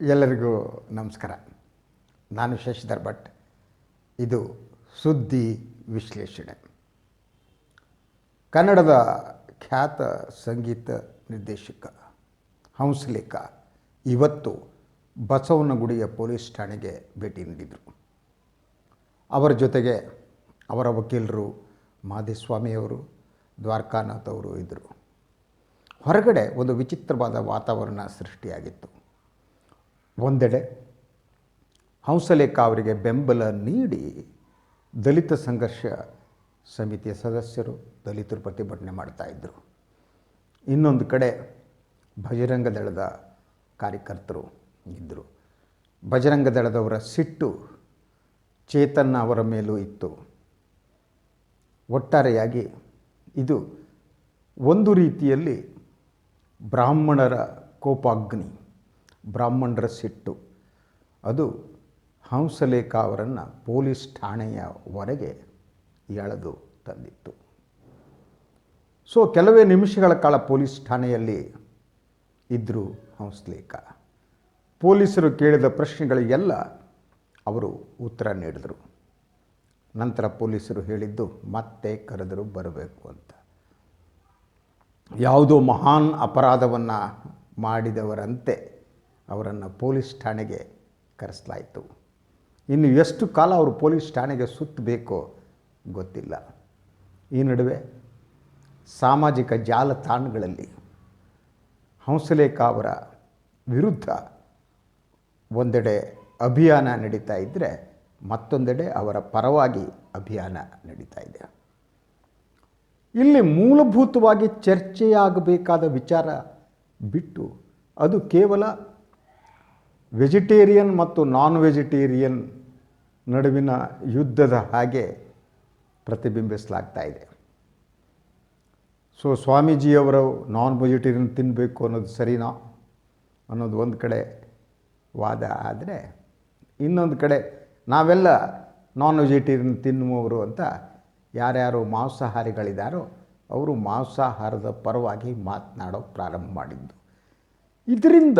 ಎಲ್ಲರಿಗೂ ನಮಸ್ಕಾರ. ನಾನು ಶಶಿಧರ್ ಭಟ್. ಇದು ಸುದ್ದಿ ವಿಶ್ಲೇಷಣೆ. ಕನ್ನಡದ ಖ್ಯಾತ ಸಂಗೀತ ನಿರ್ದೇಶಕ, ಹಂಸಲೇಖ ಇವತ್ತು ಬಸವನಗುಡಿಯ ಪೊಲೀಸ್ ಠಾಣೆಗೆ ಭೇಟಿ ನೀಡಿದರು. ಅವರ ಜೊತೆಗೆ ಅವರ ವಕೀಲರು ಮಾಧೇಸ್ವಾಮಿಯವರು ದ್ವಾರಕಾನಾಥ್ ಅವರು ಇದ್ದರು. ಹೊರಗಡೆ ಒಂದು ವಿಚಿತ್ರವಾದ ವಾತಾವರಣ ಸೃಷ್ಟಿಯಾಗಿತ್ತು. ಒಂದೆಡೆ ಹಂಸಲೇಖ ಅವರಿಗೆ ಬೆಂಬಲ ನೀಡಿ ದಲಿತ ಸಂಘರ್ಷ ಸಮಿತಿಯ ಸದಸ್ಯರು ದಲಿತರು ಪ್ರತಿಭಟನೆ ಮಾಡ್ತಾಯಿದ್ದರು ಇನ್ನೊಂದು ಕಡೆ ಬಜರಂಗ ದಳದ ಕಾರ್ಯಕರ್ತರು ಇದ್ದರು ಬಜರಂಗ ದಳದವರ ಸಿಟ್ಟು ಚೇತನ್ ಅವರ ಮೇಲೂ ಇತ್ತು. ಒಟ್ಟಾರೆಯಾಗಿ ಇದು ಒಂದು ರೀತಿಯಲ್ಲಿ ಬ್ರಾಹ್ಮಣರ ಕೋಪಾಗ್ನಿ. ಬ್ರಾಹ್ಮಣರ ಸಿಟ್ಟು. ಅದು ಹಂಸಲೇಖ ಅವರನ್ನು ಪೊಲೀಸ್ ಠಾಣೆಯವರೆಗೆ ಎಳೆದು ತಂದಿತ್ತು. ಸೊ ಕೆಲವೇ ನಿಮಿಷಗಳ ಕಾಲ ಪೊಲೀಸ್ ಠಾಣೆಯಲ್ಲಿ ಇದ್ದರು ಹಂಸಲೇಖ. ಪೊಲೀಸರು ಕೇಳಿದ ಪ್ರಶ್ನೆಗಳಿಗೆಲ್ಲ ಅವರು ಉತ್ತರ ನೀಡಿದರು. ನಂತರ ಪೊಲೀಸರು ಹೇಳಿದ್ದು, ಮತ್ತೆ ಕರೆದರು ಬರಬೇಕು ಅಂತ. ಯಾವುದೋ ಮಹಾನ್ ಅಪರಾಧವನ್ನು ಮಾಡಿದವರಂತೆ ಅವರನ್ನು ಪೊಲೀಸ್ ಠಾಣೆಗೆ ಕರೆಸಲಾಯಿತು. ಇನ್ನು ಎಷ್ಟು ಕಾಲ ಅವರು ಪೊಲೀಸ್ ಠಾಣೆಗೆ ಸುತ್ತಬೇಕೋ ಗೊತ್ತಿಲ್ಲ. ಈ ನಡುವೆ ಸಾಮಾಜಿಕ ಜಾಲತಾಣಗಳಲ್ಲಿ ಹಂಸಲೇಖ ಅವರ ವಿರುದ್ಧ ಒಂದೆಡೆ ಅಭಿಯಾನ ನಡೀತಾ ಇದ್ದರೆ ಮತ್ತೊಂದೆಡೆ ಅವರ ಪರವಾಗಿ ಅಭಿಯಾನ ನಡೀತಾ ಇದೆ. ಇಲ್ಲಿ ಮೂಲಭೂತವಾಗಿ ಚರ್ಚೆಯಾಗಬೇಕಾದ ವಿಚಾರ ಬಿಟ್ಟು ಅದು ಕೇವಲ ವೆಜಿಟೇರಿಯನ್ ಮತ್ತು ನಾನ್ ವೆಜಿಟೇರಿಯನ್ ನಡುವಿನ ಯುದ್ಧದ ಹಾಗೆ ಪ್ರತಿಬಿಂಬಿಸಲಾಗ್ತಾ ಇದೆ. ಸೊ ಸ್ವಾಮೀಜಿಯವರು ನಾನ್ ವೆಜಿಟೇರಿಯನ್ ತಿನ್ನಬೇಕು ಅನ್ನೋದು ಸರಿನಾ? ಅನ್ನೋದು ಒಂದು ಕಡೆ ವಾದ ಆದರೆ, ಇನ್ನೊಂದು ಕಡೆ ನಾವೆಲ್ಲ ನಾನ್ ವೆಜಿಟೇರಿಯನ್ ತಿನ್ನುವವರು ಅಂತ ಯಾರ್ಯಾರು ಮಾಂಸಾಹಾರಿಗಳಿದ್ದಾರೋ ಅವರು ಮಾಂಸಾಹಾರದ ಪರವಾಗಿ ಮಾತನಾಡೋ ಪ್ರಾರಂಭ ಮಾಡಿದ್ದು. ಇದರಿಂದ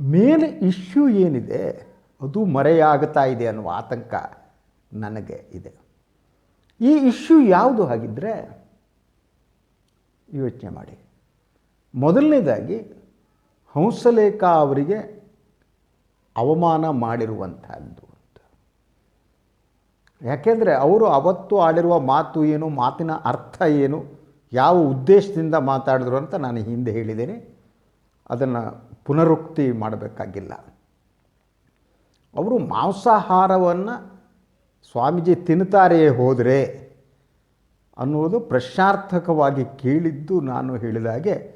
ಮೇನ್ ಇಶ್ಯೂ ಏನಿದೆ, ಅದು ಮರೆಯಾಗ್ತಾ ಇದೆ ಅನ್ನುವ ಆತಂಕ ನನಗೆ ಇದೆ. ಈ ಇಶ್ಯೂ ಯಾವುದು ಹಾಗಿದ್ದರೆ ಯೋಚನೆ ಮಾಡಿ. ಮೊದಲನೇದಾಗಿ, ಹಂಸಲೇಖ ಅವರಿಗೆ ಅವಮಾನ ಮಾಡಿರುವಂಥದ್ದು ಅಂತ. ಯಾಕೆಂದರೆ ಅವರು ಅವತ್ತು ಆಡಿರುವ ಮಾತು ಏನು, ಮಾತಿನ ಅರ್ಥ ಏನು, ಯಾವ ಉದ್ದೇಶದಿಂದ ಮಾತಾಡಿದ್ರು ಅಂತ ನಾನು ಹಿಂದೆ ಹೇಳಿದ್ದೇನೆ. ಅದನ್ನು ಪುನರುಕ್ತಿ ಮಾಡಬೇಕಾಗಿಲ್ಲ. ಅವರು ಮಾಂಸಾಹಾರವನ್ನು ಸ್ವಾಮೀಜಿ ತಿನ್ನುತ್ತಾರೆಯೇ ಹೋದರೆ ಅನ್ನುವುದು ಪ್ರಶ್ನಾರ್ಥಕವಾಗಿ ಕೇಳಿದ್ದು ನಾನು ಹೇಳಿದಾಗೆ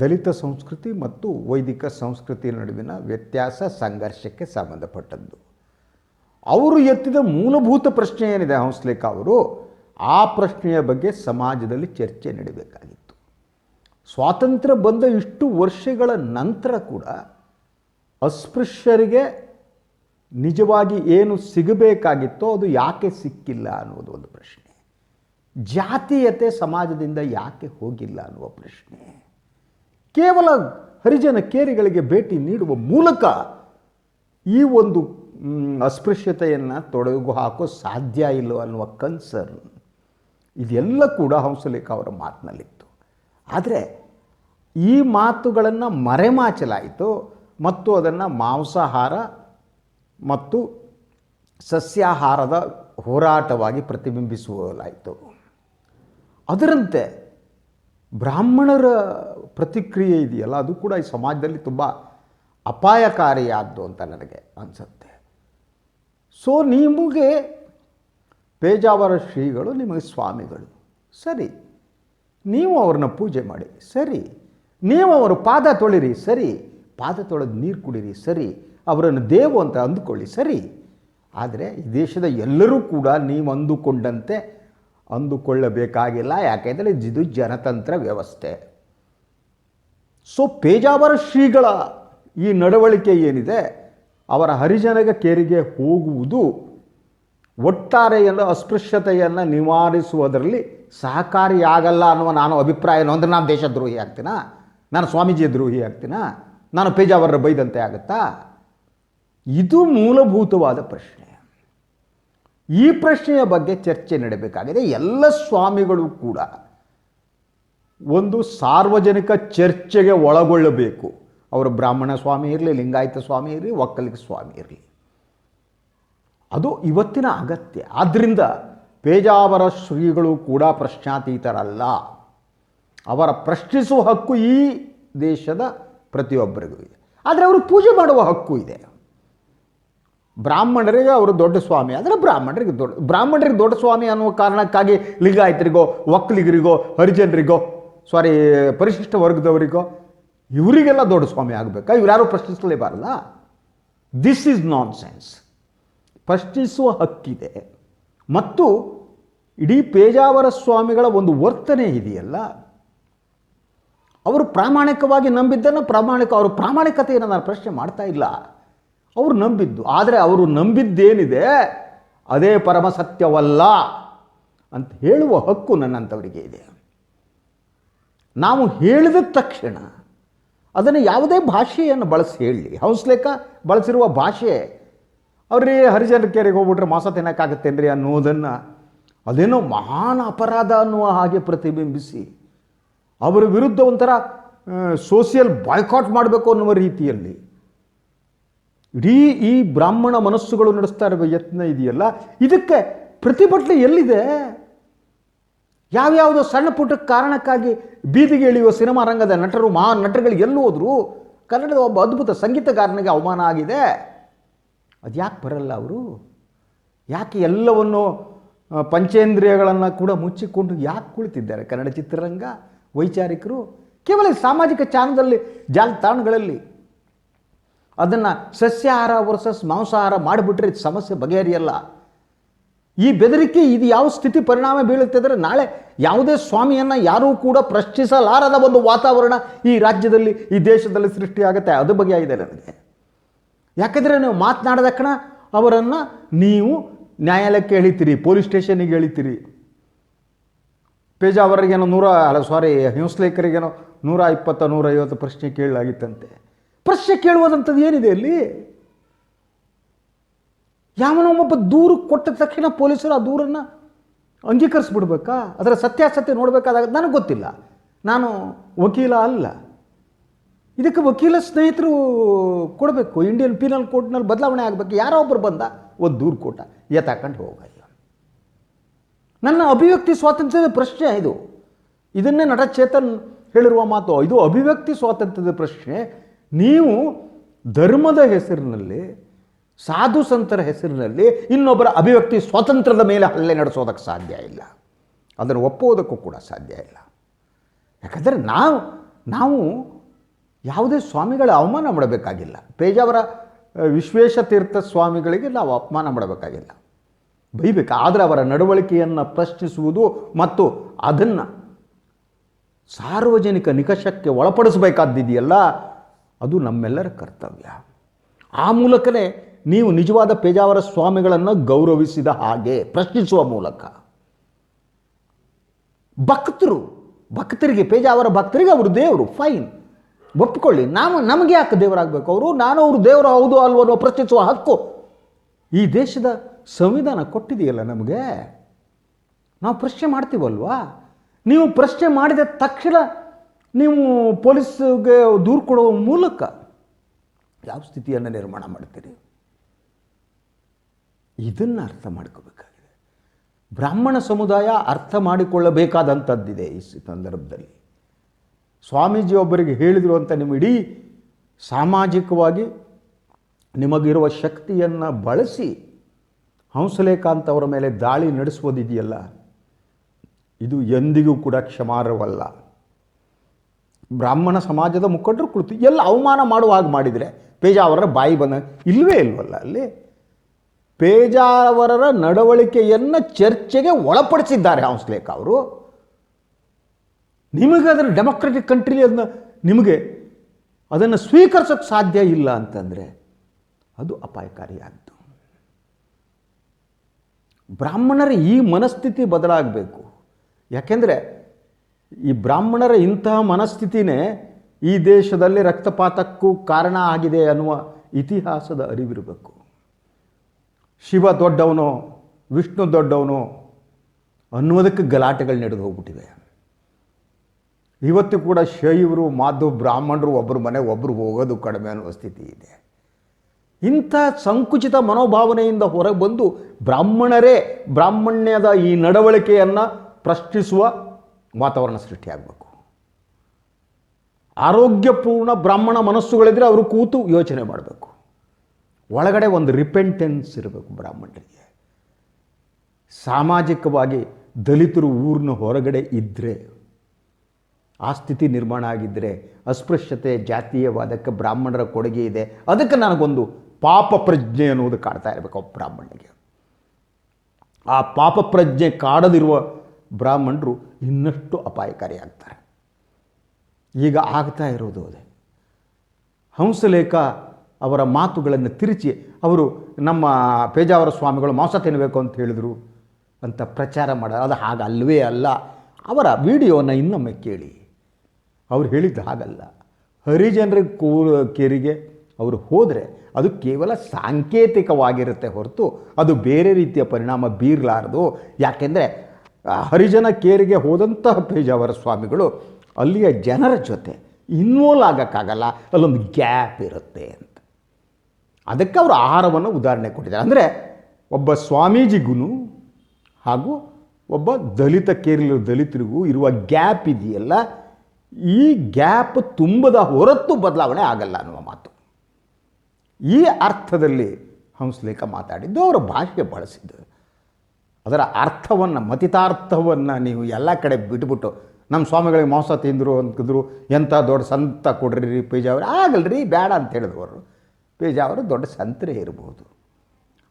ದಲಿತ ಸಂಸ್ಕೃತಿ ಮತ್ತು ವೈದಿಕ ಸಂಸ್ಕೃತಿ ನಡುವಿನ ವ್ಯತ್ಯಾಸ ಸಂಘರ್ಷಕ್ಕೆ ಸಂಬಂಧಪಟ್ಟದ್ದು. ಅವರು ಎತ್ತಿದ ಮೂಲಭೂತ ಪ್ರಶ್ನೆ ಏನಿದೆ ಹಂಸ್ಲೇಖ ಅವರು? ಆ ಪ್ರಶ್ನೆಯ ಬಗ್ಗೆ ಸಮಾಜದಲ್ಲಿ ಚರ್ಚೆ ನಡೀಬೇಕಾಗಿತ್ತು. ಸ್ವಾತಂತ್ರ್ಯ ಬಂದ ಇಷ್ಟು ವರ್ಷಗಳ ನಂತರ ಕೂಡ ಅಸ್ಪೃಶ್ಯರಿಗೆ ನಿಜವಾಗಿ ಏನು ಸಿಗಬೇಕಾಗಿತ್ತೋ ಅದು ಯಾಕೆ ಸಿಕ್ಕಿಲ್ಲ ಅನ್ನೋದು ಒಂದು ಪ್ರಶ್ನೆ. ಜಾತೀಯತೆ ಸಮಾಜದಿಂದ ಯಾಕೆ ಹೋಗಿಲ್ಲ ಅನ್ನುವ ಪ್ರಶ್ನೆ. ಕೇವಲ ಹರಿಜನ ಕೇರಿಗಳಿಗೆ ಭೇಟಿ ನೀಡುವ ಮೂಲಕ ಈ ಒಂದು ಅಸ್ಪೃಶ್ಯತೆಯನ್ನು ತೊಡಗು ಹಾಕೋ ಸಾಧ್ಯ ಇಲ್ಲ ಅನ್ನುವ ಕನ್ಸರ್ನ್, ಇದೆಲ್ಲ ಕೂಡ ಹಂಸಲೇಖ ಅವರ ಮಾತಿನಲ್ಲಿತ್ತು ಆದರೆ ಈ ಮಾತುಗಳನ್ನು ಮರೆಮಾಚಲಾಯಿತು ಮತ್ತು ಅದನ್ನು ಮಾಂಸಾಹಾರ ಮತ್ತು ಸಸ್ಯಾಹಾರದ ಹೋರಾಟವಾಗಿ ಪ್ರತಿಬಿಂಬಿಸುವಲಾಯಿತು. ಅದರಂತೆ ಬ್ರಾಹ್ಮಣರ ಪ್ರತಿಕ್ರಿಯೆ ಇದೆಯಲ್ಲ, ಅದು ಕೂಡ ಈ ಸಮಾಜದಲ್ಲಿ ತುಂಬ ಅಪಾಯಕಾರಿಯಾದ್ದು ಅಂತ ನನಗೆ ಅನಿಸುತ್ತೆ. ಸೊ ನಿಮಗೆ ಪೇಜಾವರ ಶ್ರೀಗಳು, ನಿಮಗೆ ಸ್ವಾಮಿಗಳು. ಸರಿ. ನೀವು ಅವ್ರನ್ನ ಪೂಜೆ ಮಾಡಿ, ಸರಿ. ನೀವು ಅವರ ಪಾದ ತೊಳಿರಿ, ಸರಿ. ಪಾದ ತೊಳೆದು ನೀರು ಕುಡಿರಿ, ಸರಿ. ಅವರನ್ನು ದೇವು ಅಂತ ಅಂದುಕೊಳ್ಳಿ, ಸರಿ. ಆದರೆ ಈ ದೇಶದ ಎಲ್ಲರೂ ಕೂಡ ನೀವು ಅಂದುಕೊಂಡಂತೆ ಅಂದುಕೊಳ್ಳಬೇಕಾಗಿಲ್ಲ. ಯಾಕೆಂದರೆ ಇದು ಜನತಂತ್ರ ವ್ಯವಸ್ಥೆ. ಸೊ ಪೇಜಾವರ ಶ್ರೀಗಳ ಈ ನಡವಳಿಕೆ ಏನಿದೆ, ಅವರ ಹರಿಜನಗ ಕೇರಿಗೆ ಹೋಗುವುದು ಒಟ್ಟಾರೆಯನ್ನು ಅಸ್ಪೃಶ್ಯತೆಯನ್ನು ನಿವಾರಿಸುವುದರಲ್ಲಿ ಸಹಕಾರಿಯಾಗಲ್ಲ ಅನ್ನುವ ನಾನು ಅಭಿಪ್ರಾಯ ಅಂದರೆ ನಾನು ದೇಶದ್ರೋಹಿ ಆಗ್ತೀನಾ? ನಾನು ಸ್ವಾಮೀಜಿ ದ್ರೋಹಿ ಆಗ್ತೀನಾ? ನಾನು ಪೇಜಾವರ ಬೈದಂತೆ ಆಗುತ್ತಾ? ಇದು ಮೂಲಭೂತವಾದ ಪ್ರಶ್ನೆ. ಈ ಪ್ರಶ್ನೆಯ ಬಗ್ಗೆ ಚರ್ಚೆ ನಡೆಯಬೇಕಾಗಿದೆ ಎಲ್ಲ ಸ್ವಾಮಿಗಳು ಕೂಡ ಒಂದು ಸಾರ್ವಜನಿಕ ಚರ್ಚೆಗೆ ಒಳಗೊಳ್ಳಬೇಕು. ಅವರು ಬ್ರಾಹ್ಮಣ ಸ್ವಾಮಿ ಇರಲಿ, ಲಿಂಗಾಯತ ಸ್ವಾಮಿ ಇರಲಿ, ಒಕ್ಕಲಿಗ ಸ್ವಾಮಿ ಇರಲಿ. ಅದು ಇವತ್ತಿನ ಅಗತ್ಯ. ಆದ್ದರಿಂದ ಪೇಜಾವರ ಶ್ರೀಗಳು ಕೂಡ ಪ್ರಶ್ನಾತೀತರಲ್ಲ. ಅವರ ಪ್ರಶ್ನಿಸುವ ಹಕ್ಕು ಈ ದೇಶದ ಪ್ರತಿಯೊಬ್ಬರಿಗೂ ಇದೆ. ಆದರೆ ಅವರು ಪೂಜೆ ಮಾಡುವ ಹಕ್ಕು ಇದೆ. ಬ್ರಾಹ್ಮಣರಿಗೆ ಅವರು ದೊಡ್ಡ ಸ್ವಾಮಿ, ಆದರೆ ಬ್ರಾಹ್ಮಣರಿಗೆ ದೊಡ್ಡ ಬ್ರಾಹ್ಮಣರಿಗೆ ದೊಡ್ಡ ಸ್ವಾಮಿ ಅನ್ನುವ ಕಾರಣಕ್ಕಾಗಿ ಲಿಂಗಾಯತರಿಗೋ ಒಕ್ಕಲಿಗರಿಗೋ ಹರಿಜನರಿಗೋ ಸಾರಿ ಪರಿಶಿಷ್ಟ ವರ್ಗದವರಿಗೋ, ಇವರಿಗೆಲ್ಲ ದೊಡ್ಡ ಸ್ವಾಮಿ ಆಗಬೇಕಾ? ಇವರ್ಯಾರು ಪ್ರಶ್ನಿಸಲೇಬಾರಲ್ಲ. ದಿಸ್ ಈಸ್ ನಾನ್ ಸೆನ್ಸ್ ಪ್ರಶ್ನಿಸುವ ಹಕ್ಕಿದೆ. ಮತ್ತು ಇಡೀ ಪೇಜಾವರ ಸ್ವಾಮಿಗಳ ಒಂದು ವರ್ತನೆ ಇದೆಯಲ್ಲ? ಅವರು ಪ್ರಾಮಾಣಿಕವಾಗಿ ನಂಬಿದ್ದನ್ನು ಪ್ರಾಮಾಣಿಕ, ಅವರು ಪ್ರಾಮಾಣಿಕತೆಯನ್ನು ನಾನು ಪ್ರಶ್ನೆ ಮಾಡ್ತಾ ಇಲ್ಲ. ಅವರು ನಂಬಿದ್ದು, ಆದರೆ ಅವರು ನಂಬಿದ್ದೇನಿದೆ? ಅದೇ ಪರಮ ಸತ್ಯವಲ್ಲ ಅಂತ ಹೇಳುವ ಹಕ್ಕು ನನ್ನಂಥವರಿಗೆ ಇದೆ. ನಾವು ಹೇಳಿದ ತಕ್ಷಣ ಅದನ್ನು ಯಾವುದೇ ಭಾಷೆಯನ್ನು ಬಳಸಿ ಹೇಳಲಿ ಹೌಸ್ಲೇಕ ಬಳಸಿರುವ ಭಾಷೆ. ಅವ್ರಿ ಹರಿಜನ ಕೆರೆಗೆ ಹೋಗ್ಬಿಟ್ರೆ ಮಾಸ ತಿನ್ನೋಕ್ಕಾಗತ್ತೇನ್ರಿ ಅನ್ನೋದನ್ನು ಅದೇನೋ ಮಹಾನ್ ಅಪರಾಧ ಅನ್ನುವ ಹಾಗೆ ಪ್ರತಿಬಿಂಬಿಸಿ ಅವರ ವಿರುದ್ಧ ಒಂಥರ ಸೋಷಿಯಲ್ ಬಾಯ್ಕಾಟ್ ಮಾಡಬೇಕು ಅನ್ನುವ ರೀತಿಯಲ್ಲಿ. ಇಡೀ ಈ ಬ್ರಾಹ್ಮಣ ಮನಸ್ಸುಗಳು ನಡೆಸ್ತಾ ಇರುವ ಯತ್ನ ಇದೆಯಲ್ಲ, ಇದಕ್ಕೆ ಪ್ರತಿಭಟನೆ ಎಲ್ಲಿದೆ? ಯಾವ್ಯಾವುದೋ ಸಣ್ಣ ಪುಟ್ಟ ಕಾರಣಕ್ಕಾಗಿ ಬೀದಿಗೆ ಇಳಿಯುವ ಸಿನಿಮಾ ರಂಗದ ನಟರು, ಮಹಾನ್ ನಟರುಗಳು ಎಲ್ಲಿ ಹೋದ್ರು? ಕನ್ನಡದ ಒಬ್ಬ ಅದ್ಭುತ ಸಂಗೀತಗಾರನಿಗೆ ಅವಮಾನ ಆಗಿದೆ. ಅದು ಯಾಕೆ ಬರಲ್ಲ ಅವರು? ಯಾಕೆ ಎಲ್ಲವನ್ನು ಪಂಚೇಂದ್ರಿಯಗಳನ್ನು ಕೂಡ ಮುಚ್ಚಿಕೊಂಡು ಯಾಕೆ ಕುಳಿತಿದ್ದಾರೆ? ಕನ್ನಡ ಚಿತ್ರರಂಗ, ವೈಚಾರಿಕರು, ಕೇವಲ ಸಾಮಾಜಿಕ ಚಾನದಲ್ಲಿ ಜಾಲತಾಣಗಳಲ್ಲಿ ಅದನ್ನು ಸಸ್ಯಾಹಾರ ವರ್ಸಸ್ ಮಾಂಸಾಹಾರ ಮಾಡಿಬಿಟ್ರೆ ಸಮಸ್ಯೆ ಬಗೆಹರಿಯಲ್ಲ. ಈ ಬೆದರಿಕೆ ಇದು ಯಾವ ಸ್ಥಿತಿ ಪರಿಣಾಮ ಬೀಳುತ್ತಿದ್ದರೆ ನಾಳೆ ಯಾವುದೇ ಸ್ವಾಮಿಯನ್ನು ಯಾರೂ ಕೂಡ ಪ್ರಶ್ನಿಸಲಾರದ ಒಂದು ವಾತಾವರಣ ಈ ರಾಜ್ಯದಲ್ಲಿ, ಈ ದೇಶದಲ್ಲಿ ಸೃಷ್ಟಿಯಾಗುತ್ತೆ. ಅದು ಬಗೆಯಾಗಿದೆ ನನಗೆ. ಯಾಕಂದರೆ ನೀವು ಮಾತನಾಡಿದ ಕಣ ಅವರನ್ನು ನೀವು ನ್ಯಾಯಾಲಯಕ್ಕೆ ಹೇಳಿತೀರಿ ಪೊಲೀಸ್ ಸ್ಟೇಷನಿಗೆ ಎಳಿತೀರಿ. ಪೇಜಾವರಿಗೇನೋ ನೂರ, ಅಲ್ಲ ಸಾರಿ ಹಿಂಸ್ಲೇಖರಿಗೇನೋ ನೂರ ಇಪ್ಪತ್ತ, ನೂರ ಐವತ್ತು ಪ್ರಶ್ನೆ ಕೇಳಲಾಗಿತ್ತಂತೆ. ಪ್ರಶ್ನೆ ಕೇಳುವುದಂಥದ್ದು ಏನಿದೆ ಅಲ್ಲಿ? ಯಾವನೋ ಒಬ್ಬ ದೂರು ಕೊಟ್ಟ ತಕ್ಷಣ ಪೊಲೀಸರು ಆ ದೂರನ್ನು ಅಂಗೀಕರಿಸ್ಬಿಡ್ಬೇಕಾ? ಅದರ ಸತ್ಯಾಸತ್ಯ ನೋಡಬೇಕಾದಾಗ ನನಗೆ ಗೊತ್ತಿಲ್ಲ. ನಾನು ವಕೀಲ ಅಲ್ಲ. ಇದಕ್ಕೆ ವಕೀಲ ಸ್ನೇಹಿತರು ಕೊಡಬೇಕು. ಇಂಡಿಯನ್ ಪೀನಲ್ ಕೋರ್ಟ್ನಲ್ಲಿ ಬದಲಾವಣೆ ಆಗಬೇಕು. ಯಾರೋ ಒಬ್ಬರು ಬಂದ. ಒಂದು ದೂರು ಕೊಟ್ಟ ಎತ್ತಾಕೊಂಡು ಹೋಗಲ್ಲ ನನ್ನ ಅಭಿವ್ಯಕ್ತಿ ಸ್ವಾತಂತ್ರ್ಯದ ಪ್ರಶ್ನೆ ಇದು. ಇದನ್ನೇ ನಟ ಚೇತನ್ ಹೇಳಿರುವ ಮಾತು. ಇದು ಅಭಿವ್ಯಕ್ತಿ ಸ್ವಾತಂತ್ರ್ಯದ ಪ್ರಶ್ನೆ. ನೀವು ಧರ್ಮದ ಹೆಸರಿನಲ್ಲಿ, ಸಾಧು ಸಂತರ ಹೆಸರಿನಲ್ಲಿ ಇನ್ನೊಬ್ಬರ ಅಭಿವ್ಯಕ್ತಿ ಸ್ವಾತಂತ್ರ್ಯದ ಮೇಲೆ ಹಲ್ಲೆ ನಡೆಸೋದಕ್ಕೆ ಸಾಧ್ಯ ಇಲ್ಲ. ಅದನ್ನು ಒಪ್ಪುವುದಕ್ಕೂ ಕೂಡ ಸಾಧ್ಯ ಇಲ್ಲ. ಯಾಕಂದರೆ ನಾವು ನಾವು ಯಾವುದೇ ಸ್ವಾಮಿಗಳ ಅವಮಾನ ಮಾಡಬೇಕಾಗಿಲ್ಲ. ಪೇಜಾವರ ಆ, ವಿಶ್ವೇಶ ತೀರ್ಥ ಸ್ವಾಮಿಗಳಿಗೆ ನಾವು ಅಪಮಾನ ಮಾಡಬೇಕಾಗಿಲ್ಲ. ಬೈಬೇಕು. ಆದರೆ ಅವರ ನಡವಳಿಕೆಯನ್ನು ಪ್ರಶ್ನಿಸುವುದು ಮತ್ತು ಅದನ್ನು ಸಾರ್ವಜನಿಕ ನಿಕಷಕ್ಕೆ ಒಳಪಡಿಸಬೇಕಾದ್ದಿದೆಯಲ್ಲ ಅದು ನಮ್ಮೆಲ್ಲರ ಕರ್ತವ್ಯ. ಆ ಮೂಲಕನೇ ನೀವು ನಿಜವಾದ ಪೇಜಾವರ ಸ್ವಾಮಿಗಳನ್ನು ಗೌರವಿಸಿದ ಹಾಗೆ ಪ್ರಶ್ನಿಸುವ ಮೂಲಕ. ಭಕ್ತರು ಭಕ್ತರಿಗೆ ಪೇಜಾವರ ಭಕ್ತರಿಗೆ ಅವರು ದೇವರು ಫೈನ್. ಒಪ್ಪಿಕೊಳ್ಳಿ ನಾವು, ನಮಗೆ ಯಾಕೆ ದೇವರಾಗಬೇಕು? ಅವರು, ನಾನು ಅವರು ದೇವರು ಹೌದು ಅಲ್ವೋ ಪ್ರಶ್ನಿಸುವ ಹಕ್ಕು. ಈ ದೇಶದ ಸಂವಿಧಾನ ಕೊಟ್ಟಿದೆಯಲ್ಲ ನಮಗೆ? ನಾವು ಪ್ರಶ್ನೆ ಮಾಡ್ತೀವಲ್ವಾ? ನೀವು ಪ್ರಶ್ನೆ ಮಾಡಿದ ತಕ್ಷಣ ನೀವು ಪೊಲೀಸ್ಗೆ ದೂರು ಕೊಡುವ ಮೂಲಕ ಯಾವ ಸ್ಥಿತಿಯನ್ನು ನಿರ್ಮಾಣ ಮಾಡ್ತೀರಿ? ಇದನ್ನು ಅರ್ಥ ಮಾಡ್ಕೋಬೇಕಾಗಿದೆ. ಬ್ರಾಹ್ಮಣ ಸಮುದಾಯ ಅರ್ಥ ಮಾಡಿಕೊಳ್ಳಬೇಕಾದಂಥದ್ದಿದೆ ಈ ಸಂದರ್ಭದಲ್ಲಿ. ಸ್ವಾಮೀಜಿಯೊಬ್ಬರಿಗೆ ಹೇಳಿದರು ಅಂತ ನಿಮ್ಮ ಇಡೀ ಸಾಮಾಜಿಕವಾಗಿ ನಿಮಗಿರುವ ಶಕ್ತಿಯನ್ನು ಬಳಸಿ ಹಂಸಲೇಖಾಂತ್ ಅವರ ಮೇಲೆ ದಾಳಿ ನಡೆಸುವುದಿದೆಯಲ್ಲ, ಇದು ಎಂದಿಗೂ ಕೂಡ ಕ್ಷಮಾರ್ಹವಲ್ಲ. ಬ್ರಾಹ್ಮಣ ಸಮಾಜದ ಮುಖಂಡರು ಕುಳಿತು ಎಲ್ಲ ಅವಮಾನ ಮಾಡುವ ಹಾಗೆ ಮಾಡಿದರೆ ಪೇಜಾವರರ ಬಾಯಿ ಬಂದ ಇಲ್ಲವೇ ಇಲ್ವಲ್ಲ ಅಲ್ಲಿ? ಪೇಜಾವರರ ನಡವಳಿಕೆಯನ್ನು ಚರ್ಚೆಗೆ ಒಳಪಡಿಸಿದ್ದಾರೆ ಹಂಸಲೇಖ ಅವರು. ನಿಮಗೆ ಅದನ್ನು ಡೆಮೊಕ್ರೆಟಿಕ್ ಕಂಟ್ರಿ ಅದನ್ನ ನಿಮಗೆ ಅದನ್ನು ಸ್ವೀಕರಿಸೋಕ್ಕೆ ಸಾಧ್ಯ ಇಲ್ಲ ಅಂತಂದರೆ ಅದು ಅಪಾಯಕಾರಿಯಾದ್ದು. ಬ್ರಾಹ್ಮಣರ ಈ ಮನಸ್ಥಿತಿ ಬದಲಾಗಬೇಕು. ಯಾಕೆಂದರೆ ಈ ಬ್ರಾಹ್ಮಣರ ಇಂತಹ ಮನಸ್ಥಿತಿನೇ ಈ ದೇಶದಲ್ಲಿ ರಕ್ತಪಾತಕ್ಕೂ ಕಾರಣ ಆಗಿದೆ ಅನ್ನುವ ಇತಿಹಾಸದ ಅರಿವಿರಬೇಕು. ಶಿವ ದೊಡ್ಡವನು, ವಿಷ್ಣು ದೊಡ್ಡವನು ಅನ್ನುವುದಕ್ಕೆ ಗಲಾಟೆಗಳು ನಡೆದು ಹೋಗ್ಬಿಟ್ಟಿವೆ. ಇವತ್ತು ಕೂಡ ಶೈವರು ಮಾಧು ಬ್ರಾಹ್ಮಣರು ಒಬ್ಬರು ಮನೆ ಒಬ್ಬರು ಹೋಗೋದು ಕಡಿಮೆ ಅನ್ನೋ ಸ್ಥಿತಿ ಇದೆ. ಇಂಥ ಸಂಕುಚಿತ ಮನೋಭಾವನೆಯಿಂದ ಹೊರಗೆ ಬಂದು ಬ್ರಾಹ್ಮಣರೇ, ಬ್ರಾಹ್ಮಣ್ಯದ ಈ ನಡವಳಿಕೆಯನ್ನು ಪ್ರಶ್ನಿಸುವ ವಾತಾವರಣ ಸೃಷ್ಟಿಯಾಗಬೇಕು ಆರೋಗ್ಯಪೂರ್ಣ ಬ್ರಾಹ್ಮಣ ಮನಸ್ಸುಗಳಿದ್ರೆ ಅವರು ಕೂತು ಯೋಚನೆ ಮಾಡಬೇಕು. ಒಳಗಡೆ ಒಂದು ರಿಪೆಂಟೆನ್ಸ್ ಇರಬೇಕು ಬ್ರಾಹ್ಮಣರಿಗೆ. ಸಾಮಾಜಿಕವಾಗಿ ದಲಿತರು ಊರಿನ ಹೊರಗಡೆ ಇದ್ದರೆ ಆ ಸ್ಥಿತಿ ನಿರ್ಮಾಣ ಆಗಿದ್ದರೆ ಅಸ್ಪೃಶ್ಯತೆ ಜಾತೀಯವಾದಕ್ಕೆ ಬ್ರಾಹ್ಮಣರ ಕೊಡುಗೆ ಇದೆ. ಅದಕ್ಕೆ ನನಗೊಂದು ಪಾಪ ಪ್ರಜ್ಞೆ ಅನ್ನೋದು ಕಾಡ್ತಾ ಇರಬೇಕು ಆ ಬ್ರಾಹ್ಮಣನಿಗೆ ಆ ಪಾಪ ಪ್ರಜ್ಞೆ ಕಾಡದಿರುವ ಬ್ರಾಹ್ಮಣರು ಇನ್ನಷ್ಟು ಅಪಾಯಕಾರಿಯಾಗ್ತಾರೆ ಈಗ ಆಗ್ತಾ ಇರೋದು ಅದೇ. ಹಂಸಲೇಖ ಅವರ ಮಾತುಗಳನ್ನು ತಿರುಚಿ ಅವರು ನಮ್ಮ ಪೇಜಾವರ ಸ್ವಾಮಿಗಳು ಮಾಂಸ ತಿನ್ನಬೇಕು ಅಂತ ಹೇಳಿದರು ಅಂತ ಪ್ರಚಾರ ಮಾಡ, ಅದು ಹಾಗಲ್ವೇ ಅಲ್ಲ. ಅವರ ವಿಡಿಯೋನ ಇನ್ನೊಮ್ಮೆ ಕೇಳಿ. ಅವ್ರು ಹೇಳಿದ್ದು ಹಾಗಲ್ಲ. ಹರಿಜನರ ಕೂ ಕೇರಿಗೆ ಅವರು ಹೋದರೆ ಅದು ಕೇವಲ ಸಾಂಕೇತಿಕವಾಗಿರುತ್ತೆ ಹೊರತು ಅದು ಬೇರೆ ರೀತಿಯ ಪರಿಣಾಮ ಬೀರಲಾರದು. ಯಾಕೆಂದರೆ ಹರಿಜನ ಕೇರಿಗೆ ಹೋದಂತಹ ಪೇಜಾವರ ಸ್ವಾಮಿಗಳು ಅಲ್ಲಿಯ ಜನರ ಜೊತೆ ಇನ್ವಾಲ್ವ್ ಆಗೋಕ್ಕಾಗಲ್ಲ. ಅಲ್ಲೊಂದು ಗ್ಯಾಪ್ ಇರುತ್ತೆ ಅಂತ. ಅದಕ್ಕೆ ಅವರು ಆಹಾರವನ್ನು ಉದಾಹರಣೆ ಕೊಟ್ಟಿದ್ದಾರೆ. ಅಂದರೆ ಒಬ್ಬ ಸ್ವಾಮೀಜಿಗೂ ಹಾಗೂ ಒಬ್ಬ ದಲಿತ ಕೇರಿಲಿರೋ ದಲಿತರಿಗೂ ಇರುವ ಗ್ಯಾಪ್ ಇದೆಯಲ್ಲ. ಈ ಗ್ಯಾಪ್ ತುಂಬದ ಹೊರತು ಬದಲಾವಣೆ ಆಗಲ್ಲ ಅನ್ನುವ ಮಾತು. ಈ ಅರ್ಥದಲ್ಲಿ ಹಂಸಲೇಖ ಮಾತಾಡಿದ್ದು, ಅವರ ಭಾಷೆ ಬಳಸಿದ್ದು. ಅದರ ಅರ್ಥವನ್ನು, ಮತಿತಾರ್ಥವನ್ನು ನೀವು ಎಲ್ಲ ಕಡೆ ಬಿಟ್ಬಿಟ್ಟು ನಮ್ಮ ಸ್ವಾಮಿಗಳಿಗೆ ಮೋಸ ತಿಂದರು ಅಂತಿದ್ರು ಎಂಥ ದೊಡ್ಡ ಸಂತ ಕೊಡ್ರಿ ಪೇಜಾವರು ಆಗಲ್ರಿ, ಬೇಡ ಅಂತ ಹೇಳಿದವರು ಪೇಜಾವರು ದೊಡ್ಡ ಸಂತರೇ ಇರಬಹುದು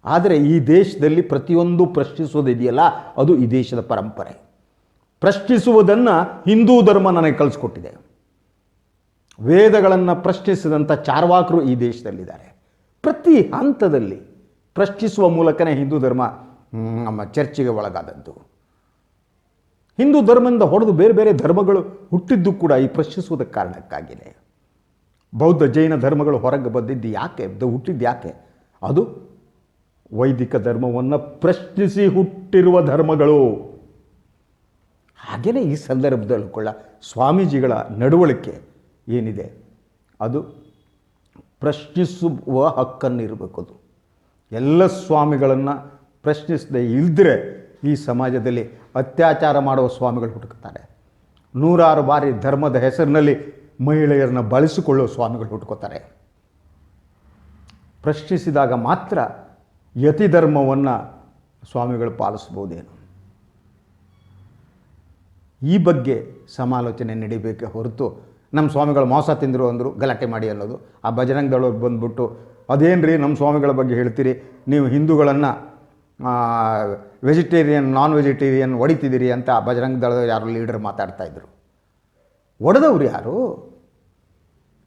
ಆದರೆ ಈ ದೇಶದಲ್ಲಿ ಪ್ರತಿಯೊಂದು ಪ್ರಶ್ನಿಸೋದಿದೆಯಲ್ಲ, ಅದು ಈ ದೇಶದ ಪರಂಪರೆ. ಪ್ರಶ್ನಿಸುವುದನ್ನು ಹಿಂದೂ ಧರ್ಮ ನನಗೆ ಕಲಿಸ್ಕೊಟ್ಟಿದೆ ವೇದಗಳನ್ನು ಪ್ರಶ್ನಿಸಿದಂಥ ಚಾರ್ವಾಕರು ಈ ದೇಶದಲ್ಲಿದ್ದಾರೆ. ಪ್ರತಿ ಹಂತದಲ್ಲಿ ಪ್ರಶ್ನಿಸುವ ಮೂಲಕನೇ ಹಿಂದೂ ಧರ್ಮ ನಮ್ಮ ಚರ್ಚೆಗೆ ಒಳಗಾದದ್ದು. ಹಿಂದೂ ಧರ್ಮದಿಂದ ಹೊಡೆದು ಬೇರೆ ಬೇರೆ ಧರ್ಮಗಳು ಹುಟ್ಟಿದ್ದು ಕೂಡ ಈ ಪ್ರಶ್ನಿಸುವುದಕ್ಕೆ ಕಾರಣಕ್ಕಾಗಿದೆ ಬೌದ್ಧ ಜೈನ ಧರ್ಮಗಳು ಹೊರಗೆ ಬಂದಿದ್ದು ಯಾಕೆ? ಹುಟ್ಟಿದ್ದು ಯಾಕೆ? ಅದು ವೈದಿಕ ಧರ್ಮವನ್ನು ಪ್ರಶ್ನಿಸಿ ಹುಟ್ಟಿರುವ ಧರ್ಮಗಳು. ಹಾಗೆಯೇ ಈ ಸಂದರ್ಭದಲ್ಲೂ ಕೂಡ ಸ್ವಾಮೀಜಿಗಳ ನಡವಳಿಕೆ ಏನಿದೆ? ಅದು ಪ್ರಶ್ನಿಸುವ ಹಕ್ಕನ್ನು ಇರಬೇಕು ಅದು. ಎಲ್ಲ ಸ್ವಾಮಿಗಳನ್ನು ಪ್ರಶ್ನಿಸದೆ ಇಲ್ದಿರೆ ಈ ಸಮಾಜದಲ್ಲಿ ಅತ್ಯಾಚಾರ ಮಾಡುವ ಸ್ವಾಮಿಗಳು ಹುಡುಕ್ತಾರೆ. ನೂರಾರು ಬಾರಿ ಧರ್ಮದ ಹೆಸರಿನಲ್ಲಿ ಮಹಿಳೆಯರನ್ನ ಬಳಸಿಕೊಳ್ಳುವ ಸ್ವಾಮಿಗಳು ಹುಟ್ಕೋತಾರೆ ಪ್ರಶ್ನಿಸಿದಾಗ ಮಾತ್ರ ಯತಿ ಧರ್ಮವನ್ನು ಸ್ವಾಮಿಗಳು ಪಾಲಿಸ್ಬೋದೇನು ಈ ಬಗ್ಗೆ ಸಮಾಲೋಚನೆ ನಡೀಬೇಕೆ ಹೊರತು ನಮ್ಮ ಸ್ವಾಮಿಗಳು ಮೋಸ ತಿಂದರು ಅಂದರು ಗಲಾಟೆ ಮಾಡಿ ಅನ್ನೋದು. ಆ ಬಜರಂಗ ದಳವ್ರು ಬಂದ್ಬಿಟ್ಟು ಅದೇನು ರೀ ನಮ್ಮ ಸ್ವಾಮಿಗಳ ಬಗ್ಗೆ ಹೇಳ್ತೀರಿ? ನೀವು ಹಿಂದೂಗಳನ್ನು ವೆಜಿಟೇರಿಯನ್ ನಾನ್ ವೆಜಿಟೇರಿಯನ್ ಹೊಡಿತಿದ್ದೀರಿ ಅಂತ ಆ ಭಜರಂಗ ದಳದ ಯಾರು ಲೀಡರ್ ಮಾತಾಡ್ತಾ ಇದ್ರು. ಒಡೆದವ್ರು ಯಾರು?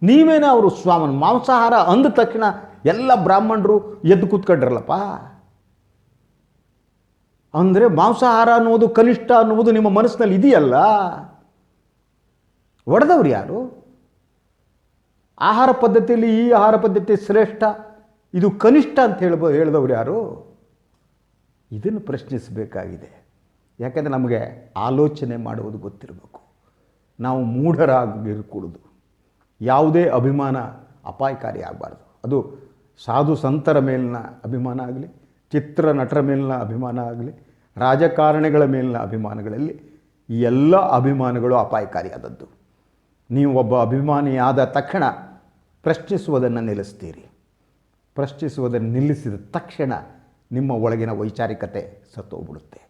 ನೀವೇನೋ ಅವರು ಸ್ವಾಮನ್ ಮಾಂಸಾಹಾರ ಅಂದ ತಕ್ಷಣ ಎಲ್ಲ ಬ್ರಾಹ್ಮಣರು ಎದ್ದು ಕೂತ್ಕೊಂಡ್ರಲ್ಲಪ್ಪ? ಅಂದರೆ ಮಾಂಸಾಹಾರ ಅನ್ನೋದು ಕನಿಷ್ಠ ಅನ್ನುವುದು ನಿಮ್ಮ ಮನಸ್ಸಿನಲ್ಲಿ ಇದೆಯಲ್ಲ? ಒಡೆದವ್ರು ಯಾರು? ಆಹಾರ ಪದ್ಧತಿಯಲ್ಲಿ ಈ ಆಹಾರ ಪದ್ಧತಿ ಶ್ರೇಷ್ಠ, ಇದು ಕನಿಷ್ಠ ಅಂತ ಹೇಳ್ಬ, ಹೇಳಿದವ್ರು ಯಾರು? ಇದನ್ನು ಪ್ರಶ್ನಿಸಬೇಕಾಗಿದೆ. ಯಾಕೆಂದರೆ ನಮಗೆ ಆಲೋಚನೆ ಮಾಡುವುದು ಗೊತ್ತಿರಬೇಕು. ನಾವು ಮೂಢರಾಗಿರಕೂಡದು. ಯಾವುದೇ ಅಭಿಮಾನ ಅಪಾಯಕಾರಿ ಆಗಬಾರ್ದು. ಅದು ಸಾಧು ಸಂತರ ಮೇಲಿನ ಅಭಿಮಾನ ಆಗಲಿ ಚಿತ್ರ ನಟರ ಮೇಲಿನ ಅಭಿಮಾನ ಆಗಲಿ, ರಾಜಕಾರಣಿಗಳ ಮೇಲಿನ ಅಭಿಮಾನಗಳಲ್ಲಿ ಎಲ್ಲ ಅಭಿಮಾನಗಳು ಅಪಾಯಕಾರಿಯಾದದ್ದು. ನೀವು ಒಬ್ಬ ಅಭಿಮಾನಿಯಾದ ತಕ್ಷಣ ಪ್ರಶ್ನಿಸುವುದನ್ನು ನಿಲ್ಲಿಸ್ತೀರಿ. ಪ್ರಶ್ನಿಸುವುದನ್ನು ನಿಲ್ಲಿಸಿದ ತಕ್ಷಣ ನಿಮ್ಮ ಒಳಗಿನ ವೈಚಾರಿಕತೆ ಸತ್ತೋಗ್ಬಿಡುತ್ತೆ.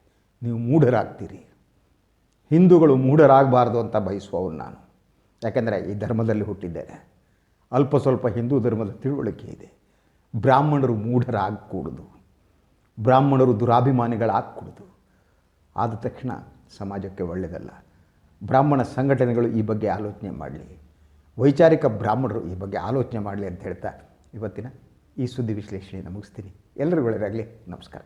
ನೀವು ಮೂಢರಾಗ್ತೀರಿ. ಹಿಂದೂಗಳು ಮೂಢರಾಗಬಾರ್ದು ಅಂತ ಬಯಸುವವನು ನಾನು. ಯಾಕೆಂದರೆ ಈ ಧರ್ಮದಲ್ಲಿ ಹುಟ್ಟಿದ್ದೇನೆ. ಅಲ್ಪ ಸ್ವಲ್ಪ ಹಿಂದೂ ಧರ್ಮದ ತಿಳುವಳಿಕೆ ಇದೆ. ಬ್ರಾಹ್ಮಣರು ಮೂಢರಾಗಕೂಡದು. ಬ್ರಾಹ್ಮಣರು ದುರಾಭಿಮಾನಿಗಳಾಗಕೂಡದು. ಆದ ತಕ್ಷಣ ಸಮಾಜಕ್ಕೆ ಒಳ್ಳೆಯದಲ್ಲ. ಬ್ರಾಹ್ಮಣ ಸಂಘಟನೆಗಳು ಈ ಬಗ್ಗೆ ಆಲೋಚನೆ ಮಾಡಲಿ. ವೈಚಾರಿಕ ಬ್ರಾಹ್ಮಣರು ಈ ಬಗ್ಗೆ ಆಲೋಚನೆ ಮಾಡಲಿ ಅಂತ ಹೇಳ್ತಾ ಇವತ್ತಿನ ಈ ಸುದ್ದಿ ವಿಶ್ಲೇಷಣೆಯನ್ನು ಮುಗಿಸ್ತೀನಿ. ಎಲ್ಲರಿಗೂ ಒಳ್ಳೆಯದಾಗಲಿ. ನಮಸ್ಕಾರ.